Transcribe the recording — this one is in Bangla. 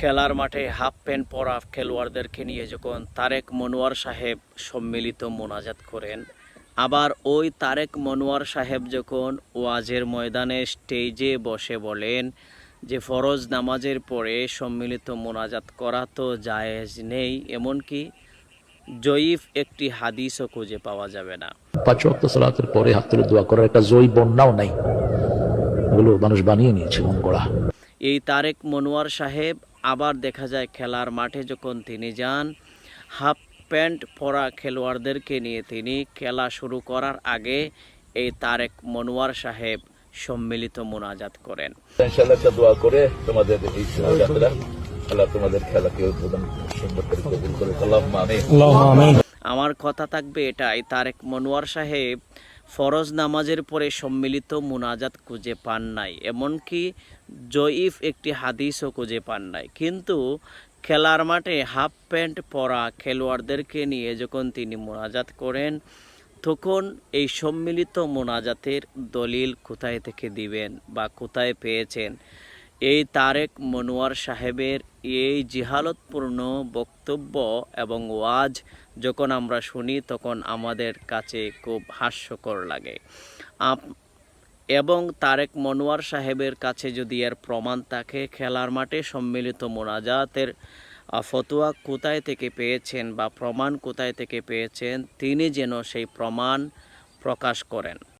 খেলার মাঠে হাফ প্যান্ট পরা খেলোয়াড়দেরকে নিয়ে যখন তারেক মনোয়ার সাহেব সম্মিলিত মোনাজাত করেন আবার ওই তারেক মনোয়ার সাহেব যখন ওয়াজের ময়দানে স্টেজে বসে বলেন যে ফরজ নামাজের পরে সম্মিলিত মোনাজাত করা তো জায়েজ নেই এমনকি জয়ীফ একটি হাদিসও খুঁজে পাওয়া যাবে না। পাঁচ ওয়াক্ত সালাতের পরে হাত তুলে দোয়া করার একটা জয়ী বন্যাও নাই। মানুষ বানিয়ে নিয়েছে মন এই তারেক মনোয়ার সাহেব আবার দেখা যায় খেলার মাঠে যখন তিনি যান হাফ প্যান্ট পরা খেলোয়াড়দেরকে নিয়ে তিনি খেলা শুরু করার আগে এই তারেক মনোয়ার সাহেব সম্মিলিত মোনাজাত করেন। ইনশাআল্লাহ দোয়া করে তোমাদের এই যাত্রা আল্লাহ তোমাদের খেলাকে উদ্বোধন কবুল করে আল্লাহুম্মা আমিন। আমার কথা থাকবে এটাই তারেক মনোয়ার সাহেব ফরজ নামাজের পরে সম্মিলিত মুনাজাত খুঁজে পান নাই, এমনকি জয়ীফ একটি হাদিসও খুঁজে পান নাই। কিন্তু খেলার মাঠে হাফ প্যান্ট পরা খেলোয়াড়দেরকে নিয়ে যখন তিনি মোনাজাত করেন, তখন এই সম্মিলিত মোনাজাতের দলিল কোথায় থেকে দিবেন বা কোথায় পেয়েছেন? এই তারেক মনোয়ার সাহেবের এই জিহালতপূর্ণ বক্তব্য এবং ওয়াজ যখন আমরা শুনি, তখন আমাদের কাছে খুব হাস্যকর লাগে। এবং তারেক মনোয়ার সাহেবের কাছে যদি এর প্রমাণ থাকে, খেলার মাঠে সম্মিলিত মোনাজাতের ফতোয়া কোথায় থেকে পেয়েছেন বা প্রমাণ কোথায় থেকে পেয়েছেন, তিনি যেন সেই প্রমাণ প্রকাশ করেন।